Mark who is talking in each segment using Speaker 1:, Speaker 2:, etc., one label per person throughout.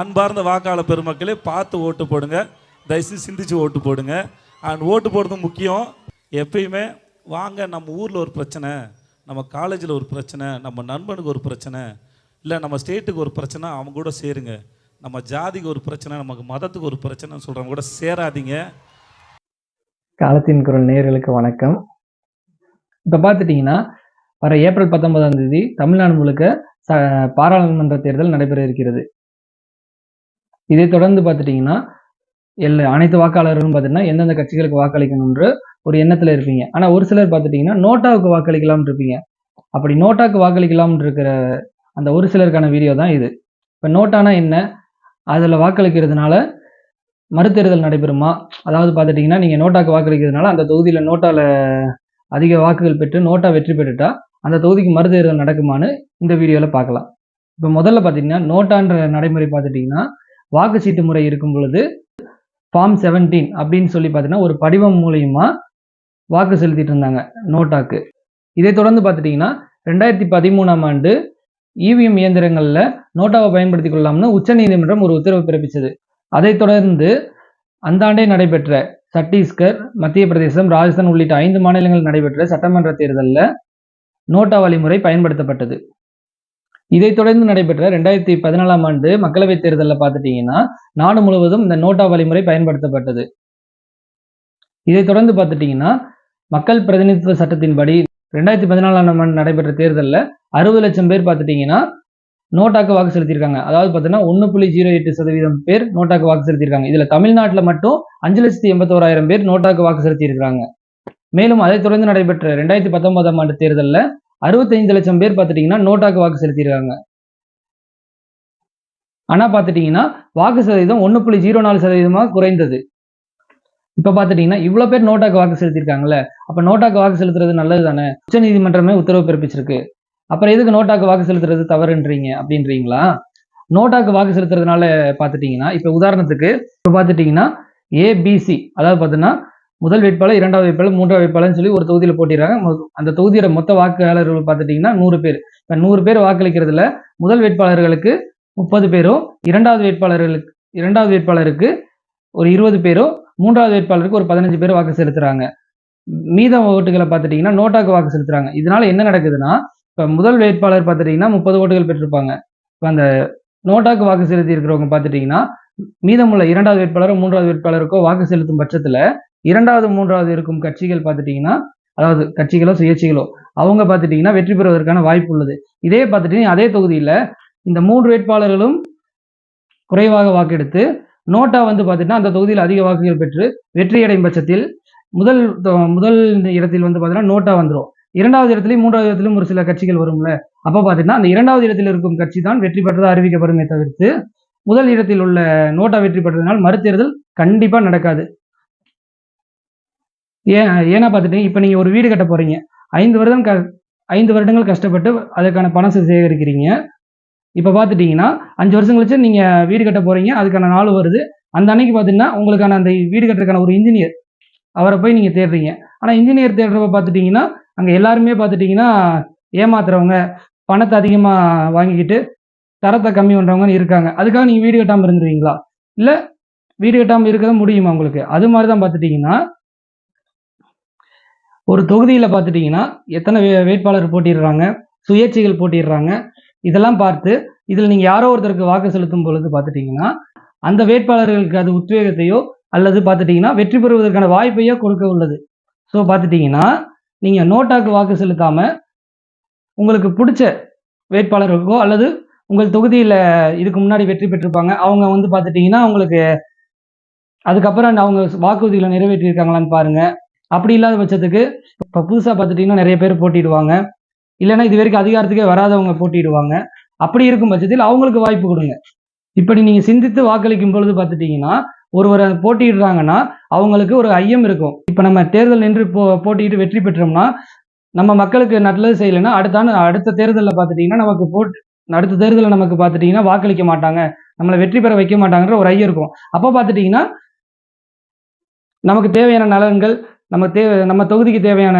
Speaker 1: அன்பார்ந்த வாக்காளர் பெருமக்களே பார்த்து ஓட்டு போடுங்க. தயவுசெய்து சிந்திச்சு ஓட்டு போடுங்க. அண்ட் ஓட்டு போடுறது முக்கியம். எப்பயுமே வாங்க நம்ம ஊரில் ஒரு பிரச்சனை நம்ம காலேஜில் ஒரு பிரச்சனை நம்ம நண்பனுக்கு ஒரு பிரச்சனை இல்லை நம்ம ஸ்டேட்டுக்கு ஒரு பிரச்சனை அவங்க கூட சேருங்க. நம்ம ஜாதிக்கு ஒரு பிரச்சனை நமக்கு மதத்துக்கு ஒரு பிரச்சனைன்னு சொல்கிறவங்க கூட சேராதீங்க.
Speaker 2: காலத்தின் குரல் நேர்களுக்கு வணக்கம். இப்போ பார்த்துட்டிங்கன்னா வர ஏப்ரல் பத்தொன்பதாம் தேதி தமிழ்நாடு முழுக்க ச பாராளுமன்ற தேர்தல் நடைபெற இருக்கிறது. இதை தொடர்ந்து பார்த்துட்டிங்கன்னா எல்லா அனைத்து வாக்காளர்களும் பார்த்தீங்கன்னா எந்தெந்த கட்சிகளுக்கு வாக்களிக்கணுன்ற ஒரு எண்ணத்தில் இருப்பீங்க. ஆனால் ஒரு சிலர் பார்த்துட்டிங்கன்னா நோட்டாவுக்கு வாக்களிக்கலாம்னு இருப்பீங்க. அப்படி நோட்டாவுக்கு வாக்களிக்கலாம்னு இருக்கிற அந்த ஒரு சிலருக்கான வீடியோ தான் இது. இப்போ நோட்டானா என்ன? அதில் வாக்களிக்கிறதுனால மறுதேர்தல் நடைபெறுமா? அதாவது பார்த்துட்டிங்கன்னா நீங்கள் நோட்டாக்கு வாக்களிக்கிறதுனால அந்த தொகுதியில் நோட்டாவில் அதிக வாக்குகள் பெற்று நோட்டா வெற்றி பெற்றுட்டா அந்த தொகுதிக்கு மறுதேர்தல் நடக்குமான்னு இந்த வீடியோவில் பார்க்கலாம். இப்போ முதல்ல பார்த்தீங்கன்னா நோட்டான்ற நடைமுறை பார்த்துட்டிங்கன்னா வாக்குச்சீட்டு முறை இருக்கும் பொழுது ஃபார்ம் செவன்டீன் அப்படின்னு சொல்லி பார்த்தீங்கன்னா ஒரு படிவம் மூலியமா வாக்கு செலுத்திட்டு இருந்தாங்க நோட்டாக்கு இதை தொடர்ந்து பார்த்துட்டிங்கன்னா ரெண்டாயிரத்தி பதிமூணாம் ஆண்டு இவிஎம் இயந்திரங்களில் நோட்டாவை பயன்படுத்தி கொள்ளலாம்னு உச்சநீதிமன்றம் ஒரு உத்தரவு பிறப்பித்தது அதைத் தொடர்ந்து அந்த ஆண்டே நடைபெற்ற சத்தீஸ்கர் மத்திய பிரதேசம் ராஜஸ்தான் உள்ளிட்ட ஐந்து மாநிலங்களில் நடைபெற்ற சட்டமன்ற தேர்தலில் நோட்டா வழிமுறை பயன்படுத்தப்பட்டது. இதைத் தொடர்ந்து நடைபெற்ற ரெண்டாயிரத்தி பதினாலாம் ஆண்டு மக்களவைத் தேர்தலில் பார்த்துட்டீங்கன்னா நாடு முழுவதும் இந்த நோட்டா வழிமுறை பயன்படுத்தப்பட்டது. இதைத் தொடர்ந்து பார்த்துட்டீங்கன்னா மக்கள் பிரதிநிதித்துவ சட்டத்தின்படி ரெண்டாயிரத்தி பதினாலாம் ஆண்டு நடைபெற்ற தேர்தலில் அறுபது லட்சம் பேர் பார்த்துட்டீங்கன்னா நோட்டாக்கு வாக்கு செலுத்தியிருக்காங்க. அதாவது பார்த்தீங்கன்னா ஒன்று புள்ளி ஜீரோ எட்டு சதவீதம் பேர் நோட்டாக்கு வாக்கு செலுத்தியிருக்காங்க. இதில் தமிழ்நாட்டில் மட்டும் அஞ்சு லட்சத்தி எண்பத்தோராயிரம் பேர் நோட்டாக்கு வாக்கு செலுத்தியிருக்காங்க மேலும் அதைத் தொடர்ந்து நடைபெற்ற ரெண்டாயிரத்தி பத்தொன்பதாம் ஆண்டு தேர்தலில் அறுபத்தைந்து லட்சம் பேர் பார்த்துட்டீங்கன்னா நோட்டாக்கு வாக்கு செலுத்தியிருக்காங்க ஆனால் பார்த்துட்டீங்கன்னா வாக்கு சதவீதம் ஒன்று புள்ளி ஜீரோ நாலு சதவீதமாக குறைந்தது. இப்போ பார்த்துட்டீங்கன்னா இவ்வளோ பேர் நோட்டாக்கு வாக்கு செலுத்தியிருக்காங்கல்ல அப்போ நோட்டாக்கு வாக்கு செலுத்துறது நல்லது தானே உச்சநீதிமன்றமே உத்தரவு பிறப்பிச்சிருக்கு. அப்புறம் எதுக்கு நோட்டாக்கு வாக்கு செலுத்துறது தவறுன்றீங்க அப்படின்றீங்களா? நோட்டாக்கு வாக்கு செலுத்துறதுனால பாத்துட்டீங்கன்னா இப்போ உதாரணத்துக்கு இப்போ பார்த்துட்டீங்கன்னா ஏபிசி அதாவது பார்த்தீங்கன்னா முதல் வேட்பாளர் இரண்டாவது வேட்பாளர் மூன்றாவது வேட்பாளர்னு சொல்லி ஒரு தொகுதியில் போட்டிடுறாங்க. அந்த தொகுதியோட மொத்த வாக்காளர்கள் பார்த்துட்டிங்கன்னா நூறு பேர். இப்போ நூறு பேர் வாக்களிக்கிறதுல முதல் வேட்பாளர்களுக்கு முப்பது பேரும் இரண்டாவது வேட்பாளர்களுக்கு இரண்டாவது வேட்பாளருக்கு ஒரு இருபது பேரும் மூன்றாவது வேட்பாளருக்கு ஒரு பதினஞ்சு பேர் வாக்கு செலுத்துறாங்க. மீத ஓட்டுகளை பார்த்துட்டீங்கன்னா நோட்டாக்கு வாக்கு செலுத்துறாங்க. இதனால என்ன நடக்குதுன்னா இப்போ முதல் வேட்பாளர் பார்த்துட்டிங்கன்னா முப்பது ஓட்டுகள் பெற்றிருப்பாங்க. இப்போ அந்த நோட்டாக்கு வாக்கு செலுத்தி இருக்கிறவங்க பார்த்துட்டீங்கன்னா மீதமுள்ள இரண்டாவது வேட்பாளரும் மூன்றாவது வேட்பாளருக்கோ வாக்கு செலுத்தும் பட்சத்தில் இரண்டாவது மூன்றாவது இருக்கும் கட்சிகள் பார்த்துட்டீங்கன்னா அதாவது கட்சிகளோ சுயேட்சைகளோ அவங்க பார்த்துட்டீங்கன்னா வெற்றி பெறுவதற்கான வாய்ப்பு உள்ளது. இதே பார்த்துட்டீங்கன்னா அதே தொகுதியில் இந்த மூன்று வேட்பாளர்களும் குறைவாக வாக்கெடுத்து நோட்டா வந்து பார்த்தீங்கன்னா அந்த தொகுதியில் அதிக வாக்குகள் பெற்று வெற்றியடையும் பட்சத்தில் முதல் தொ- முதல் இடத்தில் வந்து பார்த்தீங்கன்னா நோட்டா வந்துடும் இரண்டாவது இடத்துலையும் மூன்றாவது இடத்துலையும் ஒரு சில கட்சிகள் வரும்ல. அப்போ பார்த்தீங்கன்னா அந்த இரண்டாவது இடத்தில் இருக்கும் கட்சி தான் வெற்றி பெற்றதாக அறிவிக்கப்படுமே தவிர்த்து முதல் இடத்தில் உள்ள நோட்டா வெற்றி பெற்றதனால் மறுத்தேர்தல் கண்டிப்பாக நடக்காது. ஏன் ஏன்னா பார்த்துட்டு இப்போ நீங்கள் ஒரு வீடு கட்ட போகிறீங்க ஐந்து வருடம் க ஐந்து வருடங்கள் கஷ்டப்பட்டு அதுக்கான பணம் சேகரிக்கிறீங்க. இப்போ பார்த்துட்டிங்கன்னா அஞ்சு வருஷம் கழிச்சு நீங்கள் வீடு கட்ட போகிறீங்க அதுக்கான நாள் வருது. அந்த அன்னைக்கு பார்த்தீங்கன்னா உங்களுக்கான அந்த வீடு கட்டுறதுக்கான ஒரு இன்ஜினியர் அவரை போய் நீங்கள் தேடுறீங்க. ஆனால் இன்ஜினியர் தேடுறப்ப பார்த்துட்டிங்கன்னா அங்கே எல்லாருமே பார்த்துட்டிங்கன்னா ஏமாத்துறவங்க பணத்தை அதிகமாக வாங்கிக்கிட்டு தரத்தை கம்மி பண்ணுறவங்கன்னு இருக்காங்க. அதுக்காக நீங்கள் வீடு கட்டாமல் இருந்துருவீங்களா? இல்லை வீடு கட்டாமல் இருக்கதான் முடியுமா உங்களுக்கு? அது மாதிரி தான் பார்த்துட்டிங்கன்னா ஒரு தொகுதியில் பார்த்துட்டிங்கன்னா எத்தனை வே- வேட்பாளர் போட்டிடுறாங்க சுயேட்சைகள் போட்டிடுறாங்க இதெல்லாம் பார்த்து இதில் நீங்கள் யாரோ ஒருத்தருக்கு வாக்கு செலுத்தும் பொழுது பார்த்துட்டிங்கன்னா அந்த வேட்பாளர்களுக்கு அது உத்வேகத்தையோ அல்லது பார்த்துட்டிங்கன்னா வெற்றி பெறுவதற்கான வாய்ப்பையோ கொடுக்க உள்ளது. ஸோ பார்த்துட்டிங்கன்னா நீங்கள் நோட்டாக்கு வாக்கு செலுத்தாம உங்களுக்கு பிடிச்ச வேட்பாளர்களுக்கோ அல்லது உங்கள் தொகுதியில் இதுக்கு முன்னாடி வெற்றி பெற்றிருப்பாங்க அவங்க வந்து பார்த்துட்டிங்கன்னா உங்களுக்கு அதுக்கப்புறம் அவங்க வாக்குறுதிகளை நிறைவேற்றியிருக்காங்களான்னு பாருங்கள் அப்படி இல்லாத பட்சத்துக்கு இப்போ புதுசாக பார்த்துட்டிங்கன்னா நிறைய பேர் போட்டிடுவாங்க. இல்லைன்னா இது வரைக்கும் அதிகாரத்துக்கே வராதவங்க போட்டிடுவாங்க. அப்படி இருக்கும் பட்சத்தில் அவங்களுக்கு வாய்ப்பு கொடுங்க. இப்படி நீங்கள் சிந்தித்து வாக்களிக்கும் பொழுது பார்த்துட்டீங்கன்னா ஒருவர் போட்டியிடுறாங்கன்னா அவங்களுக்கு ஒரு ஐயம் இருக்கும். இப்போ நம்ம தேர்தல் நின்று போ போட்டியிட்டு வெற்றி பெற்றோம்னா நம்ம மக்களுக்கு நல்லது செய்யலைன்னா அடுத்தான அடுத்த தேர்தலில் பார்த்துட்டிங்கன்னா நமக்கு போட் அடுத்த தேர்தலில் நமக்கு பார்த்துட்டீங்கன்னா வாக்களிக்க மாட்டாங்க. நம்மளை வெற்றி பெற வைக்க மாட்டாங்கன்ற ஒரு ஐயம் இருக்கும். அப்போ பார்த்துட்டிங்கன்னா நமக்கு தேவையான நலன்கள் நம்ம தேவை நம்ம தொகுதிக்கு தேவையான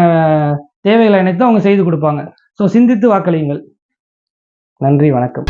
Speaker 2: தேவைகளை அனைத்தும் அவங்க செய்து கொடுப்பாங்க. ஸோ சிந்தித்து வாக்களியுங்கள். நன்றி வணக்கம்.